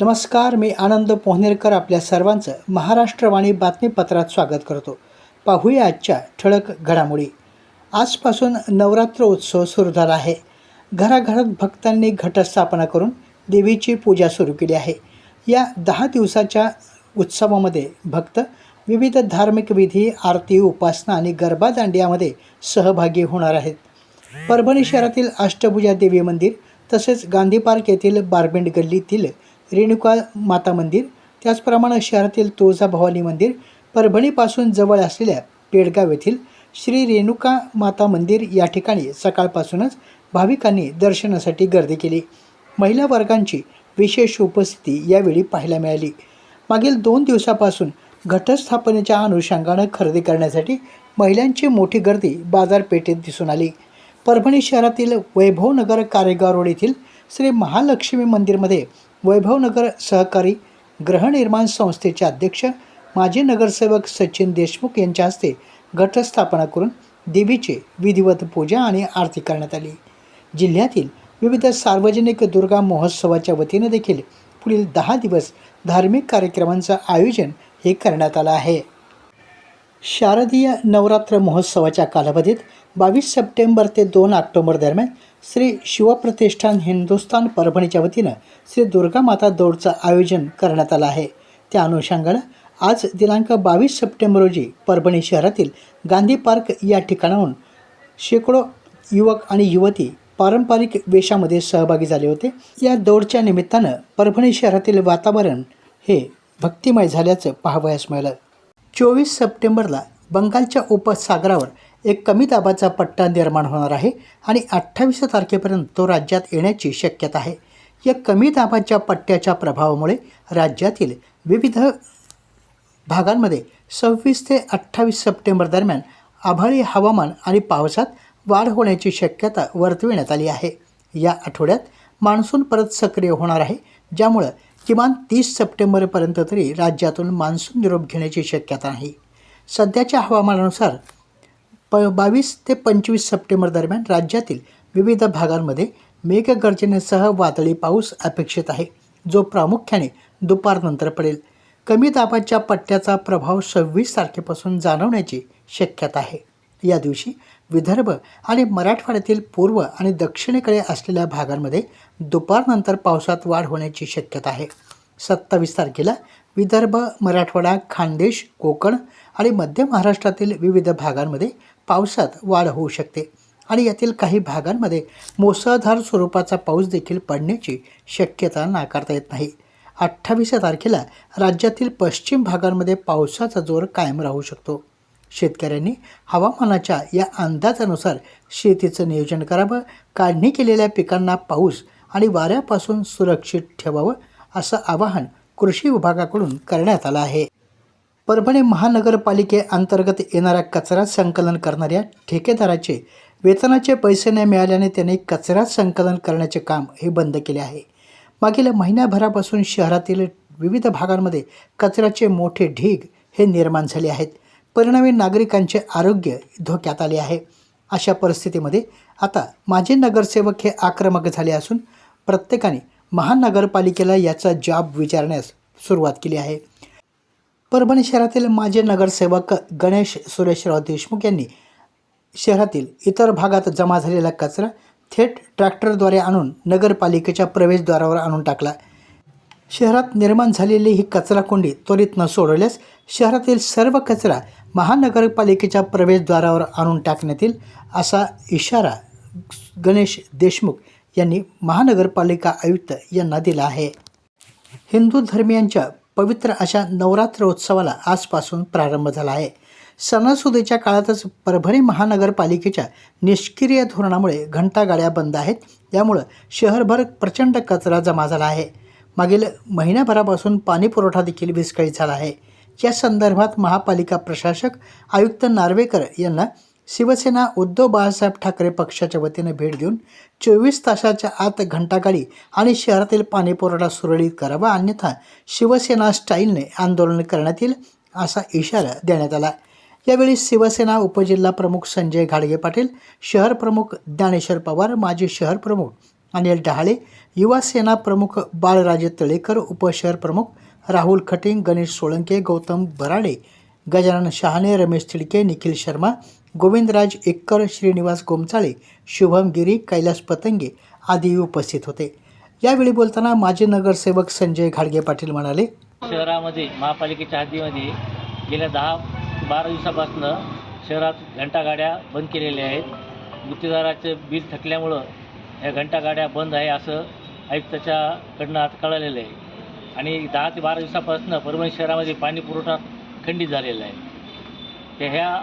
नमस्कार मी आनंद पोहनेरकर आपल्या सर्वांचं महाराष्ट्रवाणी बातमीपत्रात स्वागत करतो. पाहूया आजच्या ठळक घडामोडी. आजपासून नवरात्र उत्सव सुरू झाला आहे. घराघरात भक्तांनी घटस्थापना करून देवीची पूजा सुरू केली आहे. या दहा दिवसाच्या उत्सवामध्ये भक्त विविध धार्मिक विधी आरती उपासना आणि गरबा दांडियामध्ये सहभागी होणार आहेत. परभणी शहरातील अष्टभुजा देवी मंदिर तसेच गांधी पार्क येथील बारबेंड गल्लीतील रेणुका माता मंदिर त्याचप्रमाणे शहरातील तुळजाभवानी मंदिर परभणीपासून जवळ असलेल्या पेडगाव येथील श्री रेणुका माता मंदिर या ठिकाणी सकाळपासूनच भाविकांनी दर्शनासाठी गर्दी केली. महिला वर्गांची विशेष उपस्थिती यावेळी पाहायला मिळाली. मागील दोन दिवसापासून घटस्थापनेच्या अनुषंगानं खरेदी करण्यासाठी महिलांची मोठी गर्दी बाजारपेठेत दिसून आली. परभणी शहरातील वैभवनगर कारेगाव रोड येथील श्री महालक्ष्मी मंदिरमध्ये वैभवनगर सहकारी गृहनिर्माण संस्थेचे अध्यक्ष माजी नगरसेवक सचिन देशमुख यांच्या हस्ते घटस्थापना करून देवीचे विधिवत पूजा आणि आरती करण्यात आली. जिल्ह्यातील विविध सार्वजनिक दुर्गा महोत्सवाच्या वतीनं देखील पुढील दहा दिवस धार्मिक कार्यक्रमांचं आयोजन हे करण्यात आलं आहे. शारदीय नवरात्र महोत्सवाच्या कालावधीत बावीस सप्टेंबर ते दोन ऑक्टोबर दरम्यान श्री शिवप्रतिष्ठान हिंदुस्थान परभणीच्या वतीनं श्री दुर्गा माता दौडचं आयोजन करण्यात आलं आहे. त्या अनुषंगानं आज दिनांक बावीस सप्टेंबर रोजी परभणी शहरातील गांधी पार्क या ठिकाणाहून शेकडो युवक आणि युवती पारंपरिक वेशामध्ये सहभागी झाले होते. या दौडच्या निमित्तानं परभणी शहरातील वातावरण हे भक्तिमय झाल्याचं पाहावयास मिळालं. चोवीस सप्टेंबरला बंगालच्या उपसागरावर एक कमी दाबाचा पट्टा निर्माण होणार आहे आणि अठ्ठावीस तारखेपर्यंत तो राज्यात येण्याची शक्यता आहे. या कमी दाबाच्या पट्ट्याच्या प्रभावामुळे राज्यातील विविध भागांमध्ये सव्वीस ते अठ्ठावीस सप्टेंबर दरम्यान आभाळी हवामान आणि पावसात वाढ होण्याची शक्यता वर्तविण्यात आली आहे. या आठवड्यात मान्सून परत सक्रिय होणार आहे ज्यामुळं किमान तीस सप्टेंबरपर्यंत तरी राज्यातून मान्सून निरोप घेण्याची शक्यता आहे सध्याच्या हवामानानुसार प बावीस ते पंचवीस सप्टेंबर दरम्यान राज्यातील विविध भागांमध्ये मेघगर्जनेसह वादळी पाऊस अपेक्षित आहे. जो प्रामुख्याने दुपारनंतर पडेल. कमी दाबाच्या पट्ट्याचा प्रभाव सव्वीस तारखेपासून जाणवण्याची शक्यता आहे. या दिवशी विदर्भ आणि मराठवाड्यातील पूर्व आणि दक्षिणेकडे असलेल्या भागांमध्ये दुपारनंतर पावसात वाढ होण्याची शक्यता आहे. सत्तावीस तारखेला विदर्भ मराठवाडा खानदेश कोकण आणि मध्य महाराष्ट्रातील विविध भागांमध्ये पावसात वाढ होऊ शकते. आणि यातील काही भागांमध्ये मुसळधार स्वरूपाचा पाऊस देखील पडण्याची शक्यता नाकारता येत नाही. अठ्ठावीस तारखेला राज्यातील पश्चिम भागांमध्ये पावसाचा जोर कायम राहू शकतो. शेतकऱ्यांनी हवामानाच्या या अंदाजानुसार शेतीचं नियोजन करावं काढणी केलेल्या पिकांना पाऊस आणि वाऱ्यापासून सुरक्षित ठेवावं असं आवाहन कृषी विभागाकडून करण्यात आलं आहे. परभणी महानगरपालिकेअंतर्गत येणाऱ्या कचरा संकलन करणाऱ्या ठेकेदाराचे वेतनाचे पैसे न मिळाल्याने त्यांनी कचरा संकलन करण्याचे काम हे बंद केले आहे. मागील महिन्याभरापासून शहरातील विविध भागांमध्ये कचऱ्याचे मोठे ढीग हे निर्माण झाले आहेत. परिणामी नागरिकांचे आरोग्य धोक्यात आले आहे. अशा परिस्थितीमध्ये आता माजी नगरसेवक हे आक्रमक झाले असून प्रत्येकाने महानगरपालिकेला याचा जॉब विचारण्यास सुरुवात केली आहे. परभणी शहरातील माजी नगरसेवक गणेश सुरेशराव देशमुख यांनी शहरातील इतर भागात जमा झालेला कचरा थेट ट्रॅक्टरद्वारे आणून नगरपालिकेच्या प्रवेशद्वारावर आणून टाकला. शहरात निर्माण झालेली ही कचराकुंडी त्वरित न सोडवल्यास शहरातील सर्व कचरा महानगरपालिकेच्या प्रवेशद्वारावर आणून टाकण्यात येईल असा इशारा गणेश देशमुख यांनी महानगरपालिका आयुक्त यांना दिला आहे. हिंदू धर्मियांच्या पवित्र अशा नवरात्र उत्सवाला आजपासून प्रारंभ झाला आहे. सणासुदीच्या काळातच परभणी महानगरपालिकेच्या निष्क्रिय धोरणामुळे घंटागाड्या बंद आहेत. त्यामुळं शहरभर प्रचंड कचरा जमा झाला आहे. मागील महिन्याभरापासून पाणीपुरवठा देखील विस्कळीत झाला आहे. या संदर्भात महापालिका प्रशासक आयुक्त नार्वेकर यांना शिवसेना उद्धव बाळासाहेब ठाकरे पक्षाच्या वतीने भेट देऊन चोवीस तासाच्या आत घंटागाडी आणि शहरातील पाणीपुरवठा सुरळीत करावा अन्यथा शिवसेना स्टाईलने आंदोलन करण्यात येईल असा इशारा देण्यात आला. यावेळी शिवसेना उपजिल्हा प्रमुख संजय घाडगे पाटील शहर प्रमुख ज्ञानेश्वर पवार माजी शहर प्रमुख अनिल डहाळे युवा सेना प्रमुख बाळराजे तळेकर उपशहर प्रमुख राहुल खटिंग गणेश सोळंके गौतम बराडे गजानन शहाणे रमेश तिडके निखिल शर्मा गोविंदराज एक्कर श्रीनिवास गोमचाळे शुभम गिरी कैलास पतंगे आदी उपस्थित होते. यावेळी बोलताना माजी नगरसेवक संजय घाडगे पाटील म्हणाले शहरामध्ये महापालिकेच्या हद्दीमध्ये गेल्या दहा बारा दिवसापासून शहरात घंटागाड्या बंद केलेल्या आहेत. गुत्तेदाराचं बिल थकल्यामुळं या घंटागाड्या बंद आहे असं आयुक्ताच्याकडनं आज कळलेलं आहे. आणि दहा ते बारा दिवसापासून परभणी शहरामध्ये पाणी पुरवठा खंडित झालेला आहे. त्या ह्या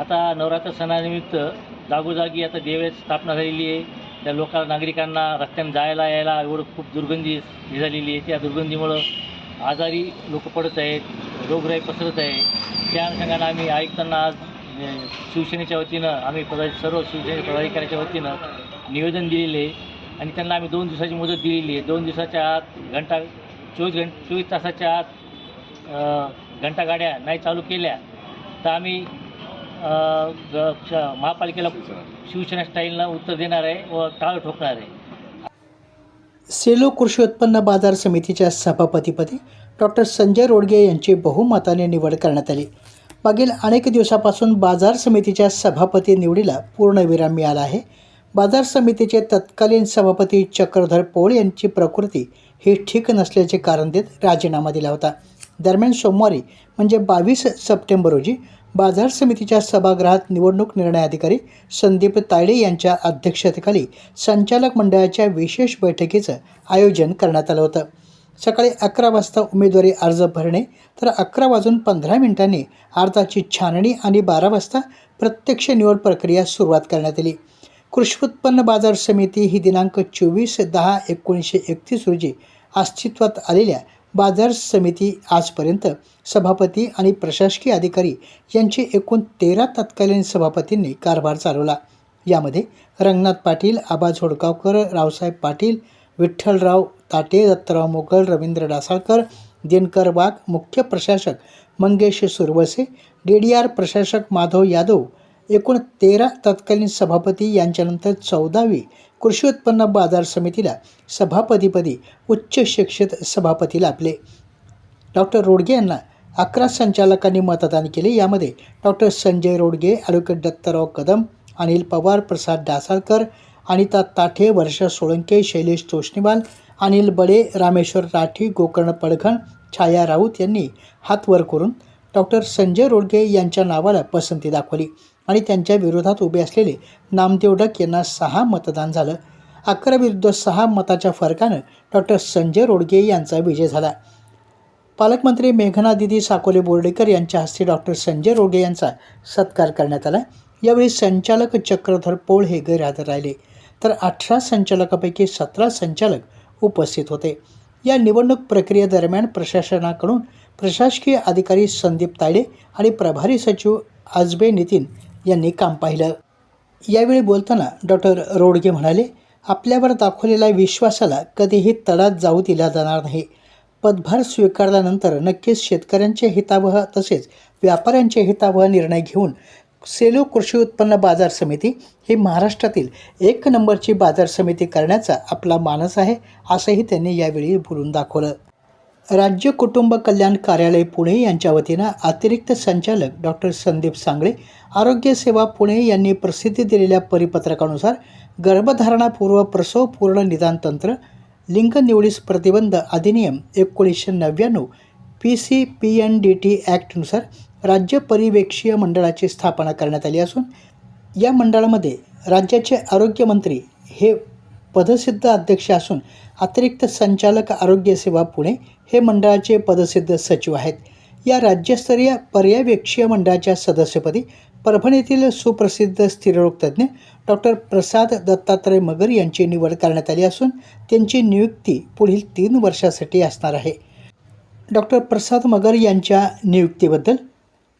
आता नवरात्र सणानिमित्त जागोजागी आता देवाची स्थापना झालेली आहे. त्या लोकांना नागरिकांना रस्त्याने जायला यायला एवढं खूप दुर्गंधी निघालेली झालेली आहे. त्या दुर्गंधीमुळं आजारी लोक पडत आहेत रोगराई पसरत आहे. त्या अनुषंगानं आम्ही आयुक्तांना आज शिवसेनेच्या वतीनं आम्ही पदा सर्व शिवसेने पदाधिकाऱ्याच्या वतीनं निवेदन दिलेले आहे. आणि त्यांना आम्ही दोन दिवसाची मुदत दिलेली आहे. दोन दिवसाच्या आत घंटा चोवीस घंट चोवीस तासाच्या आत घंटागाड्या नाही चालू केल्या. तर आम्ही महापालिकेला शिवसेना स्टाईलनं उत्तर देणार आहे व टाळ ठोकणार आहे. सेलो कृषी उत्पन्न बाजार समितीच्या सभापतीपदी डॉक्टर संजय रोडगे यांची बहुमताने निवड करण्यात आली. मागील अनेक दिवसापासून बाजार समितीच्या सभापती निवडीला पूर्णविराम मिळाला आहे. बाजार समितीचे तत्कालीन सभापती चक्रधर पोळ यांची प्रकृती ही ठीक नसल्याचे कारण देत राजीनामा दिला होता. दरम्यान सोमवारी म्हणजे बावीस सप्टेंबर रोजी बाजार समितीच्या सभागृहात निवडणूक निर्णय अधिकारी संदीप तायडे यांच्या अध्यक्षतेखाली संचालक मंडळाच्या विशेष बैठकीचं आयोजन करण्यात आलं होतं. सकाळी अकरा वाजता उमेदवारी अर्ज भरणे तर अकरा वाजून पंधरा मिनिटांनी अर्जाची छाननी आणि बारा वाजता प्रत्यक्ष निवड प्रक्रिया सुरुवात करण्यात आली. कृषी उत्पन्न बाजार समिती ही दिनांक चोवीस दहा एकोणीसशे एकतीस रोजी अस्तित्वात आलेल्या बाजार समिती आजपर्यंत सभापती आणि प्रशासकीय अधिकारी यांचे एकूण तेरा तत्कालीन सभापतींनी कारभार चालवला. यामध्ये रंगनाथ पाटील आबा झोडगावकर रावसाहेब पाटील विठ्ठलराव ताटे दत्तराव मोगल रवींद्र डासाळकर दिनकर वाघ मुख्य प्रशासक Mangesh Suravase D D R प्रशासक माधव यादव एकूण तेरा तत्कालीन सभापती यांच्यानंतर चौदावी कृषी उत्पन्न बाजार समितीला सभापतीपदी उच्च शिक्षित सभापती लाभले. डॉक्टर रोडगे यांना अकरा संचालकांनी मतदान केले. यामध्ये डॉक्टर संजय रोडगे ॲडव्होकेट दत्तराव कदम अनिल पवार प्रसाद डासाळकर अनिता ताठे वर्षा सोळंके शैलेश तोष्णीवाल अनिल बडे रामेश्वर राठी गोकर्ण पडघण छाया राऊत यांनी हात वर करून डॉक्टर संजय रोडगे यांच्या नावाला पसंती दाखवली. आणि त्यांच्या विरोधात उभे असलेले नामदेव डक यांना सहा मतदान झालं. अकरा विरुद्ध सहा मताच्या फरकानं डॉक्टर संजय रोडगे यांचा विजय झाला. पालकमंत्री मेघना दिदी साकोले बोर्डेकर यांच्या हस्ते डॉक्टर संजय रोडगे यांचा सत्कार करण्यात आला. यावेळी संचालक चक्रधर पोळ हे गैरहजर राहिले. तर अठरा संचालकापैकी सतरा संचालक उपस्थित होते. या निवडणूक प्रक्रियेदरम्यान प्रशासनाकडून प्रशासकीय अधिकारी संदीप तायडे आणि प्रभारी सचिव आजबे नितीन यांनी काम पाहिलं. यावेळी बोलताना डॉक्टर रोडगे म्हणाले आपल्यावर दाखवलेल्या विश्वासाला कधीही तडात जाऊ दिला जाणार नाही. पदभार स्वीकारल्यानंतर नक्कीच शेतकऱ्यांचे हितावह तसेच व्यापाऱ्यांचे हितावह निर्णय घेऊन सेलो कृषी उत्पन्न बाजार समिती ही महाराष्ट्रातील एक नंबरची बाजार समिती करण्याचा आपला मानस आहे असंही त्यांनी यावेळी बोलून दाखवलं. राज्य कुटुंब कल्याण कार्यालय पुणे यांच्या वतीनं अतिरिक्त संचालक डॉक्टर संदीप सांगळे आरोग्य सेवा पुणे यांनी प्रसिद्धी दिलेल्या परिपत्रकानुसार गर्भधारणापूर्व प्रसव पूर्ण निदान तंत्र लिंग निवडीस प्रतिबंध अधिनियम एकोणीसशे नव्याण्णव P C P N D T ॲक्टनुसार राज्य परिवेक्षीय मंडळाची स्थापना करण्यात आली असून या मंडळामध्ये राज्याचे आरोग्यमंत्री हे पदसिद्ध अध्यक्ष असून अतिरिक्त संचालक आरोग्य सेवा पुणे हे मंडळाचे पदसिद्ध सचिव आहेत. या राज्यस्तरीय पर्यवेक्षीय मंडळाच्या सदस्यपदी परभणीतील सुप्रसिद्ध स्थिररोगतज्ञ डॉक्टर प्रसाद दत्तात्रय मगर यांची निवड करण्यात आली असून त्यांची नियुक्ती पुढील तीन वर्षासाठी असणार आहे. डॉक्टर प्रसाद मगर यांच्या नियुक्तीबद्दल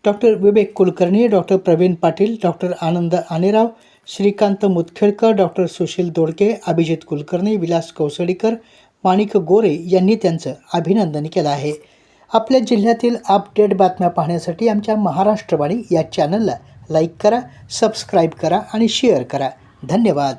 doctor Vivek Kulkarni doctor Pravin Patil doctor Anand Anerao Shrikant Mutkhedkar doctor Sushil Dodke Abhijit Kulkarni Vilas Kausdikar Manik Gore यांनी त्यांचं अभिनंदन केलं आहे. आपल्या जिल्ह्यातील अपडेट बातम्या पाहण्यासाठी आमच्या महाराष्ट्रवाणी या चॅनलला लाईक करा सबस्क्राईब करा आणि शेअर करा. धन्यवाद.